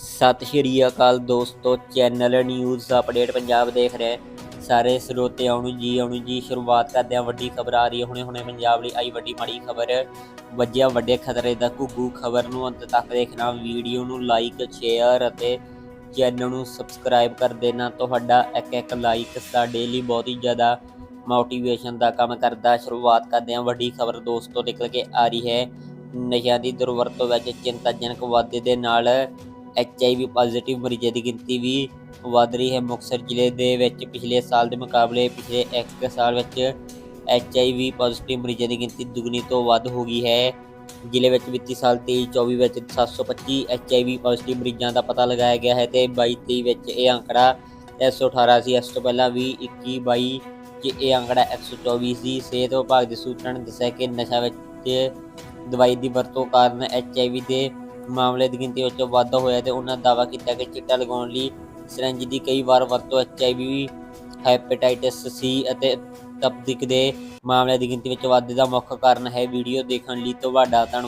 ਸਤਿ ਸ਼੍ਰੀ ਅਕਾਲ ਦੋਸਤੋ, channel news update Punjab ਦੇਖ ਰਹੇ। ਸਾਰੇ ਸਰੋਤਿਆਂ ਨੂੰ ਜੀ ਆਉਣ ਜੀ, ਸ਼ੁਰੂਆਤ ਕਰਦੇ ਹਾਂ ਵੱਡੀ ਖਬਰ ਆ ਰਹੀ ਹੈ। ਹੁਣੇ ਹੁਣੇ ਪੰਜਾਬ ਲਈ ਆਈ ਵੱਡੀ ਮਾੜੀ ਖਬਰ। ਵੱਜਿਆ ਵੱਡੇ ਖਤਰੇ ਦਾ ਘੁੱਗੂ ਖਬਰ ਨੂੰ ਅੰਤ ਤੱਕ ਦੇਖਣਾ। ਵੀਡੀਓ ਨੂੰ ਲਾਈਕ ਸ਼ੇਅਰ ਅਤੇ ਚੈਨਲ ਨੂੰ ਸਬਸਕ੍ਰਾਈਬ ਕਰ ਦੇਣਾ। ਤੁਹਾਡਾ ਇੱਕ ਇੱਕ ਲਾਈਕ ਸਾਡੇ ਲਈ ਬਹੁਤ ਹੀ ਜ਼ਿਆਦਾ ਮੋਟੀਵੇਸ਼ਨ ਦਾ ਕੰਮ ਕਰਦਾ। ਸ਼ੁਰੂਆਤ ਕਰਦੇ ਹਾਂ ਵੱਡੀ ਖਬਰ ਦੋਸਤੋ, ਨਿਕਲ ਕੇ ਆ ਰਹੀ ਹੈ। ਨਸ਼ਿਆਂ ਦੀ ਦੁਰਵਰਤੋਂ ਵਿੱਚ ਚਿੰਤਾਜਨਕ ਵਾਧੇ ਦੇ ਨਾਲ ਐਚਆਈਵੀ ਪੋਜ਼ਿਟਿਵ ਮਰੀਜ਼ਾਂ ਦੀ ਗਿਣਤੀ ਵੀ ਵਧ ਰਹੀ ਹੈ। ਮੁਕਤਸਰ ਜ਼ਿਲ੍ਹੇ ਦੇ ਵਿੱਚ ਪਿਛਲੇ ਸਾਲ ਦੇ ਮੁਕਾਬਲੇ ਪਿਛਲੇ 1 ਸਾਲ ਵਿੱਚ ਐਚਆਈਵੀ ਪੋਜ਼ਿਟਿਵ ਮਰੀਜ਼ਾਂ ਦੀ ਗਿਣਤੀ ਦੁੱਗਣੀ ਤੋਂ ਵੱਧ ਹੋ ਗਈ ਹੈ। ਜ਼ਿਲ੍ਹੇ ਵਿੱਚ ਵਿੱਤੀ ਸਾਲ 23-24 ਵਿੱਚ 725 ਐਚਆਈਵੀ ਪੋਜ਼ਿਟਿਵ ਮਰੀਜ਼ਾਂ ਦਾ ਪਤਾ ਲਗਾਇਆ ਗਿਆ ਹੈ ਤੇ 22-23 ਵਿੱਚ ਇਹ ਅੰਕੜਾ 118 ਸੀ ਇਸ ਤੋਂ ਪਹਿਲਾਂ ਵੀ 21-22 ਚ ਇਹ ਅੰਕੜਾ 124 ਸੀ ਸਿਹਤ ਵਿਭਾਗ ਦੇ ਸੂਤਰਾਂ ਨੇ ਦੱਸਿਆ ਕਿ ਨਸ਼ਾ ਵਿੱਚ ਦਵਾਈ ਦੀ ਵਰਤੋਂ ਕਾਰਨ ਐਚਆਈਵੀ ਦੇ ਮਾਮਲੇ ਦੀ ਗਿਣਤੀ ਵਿੱਚ ਵਾਧਾ ਹੋਇਆ ਤੇ ਉਹਨਾਂ ਦਾਅਵਾ ਕੀਤਾ ਕਿ ਚਿੱਟਾ ਲਗਾਉਣ ਲਈ ਸਿਰੰਜ ਦੀ ਕਈ ਵਾਰ ਵਰਤੋਂ ਐਚਆਈਵੀ ਹੈਪੇਟਾਈਟਿਸ ਸੀ ਅਤੇ ਤਪਦਿਕ ਦੇ ਮਾਮਲਿਆਂ ਦੀ ਗਿਣਤੀ ਵਿੱਚ ਵਾਧੇ ਦਾ ਮੁੱਖ ਕਾਰਨ ਹੈ ਵੀਡੀਓ ਦੇਖਣ ਲਈ ਤੁਹਾਡਾ ਧੰਨਵਾਦ।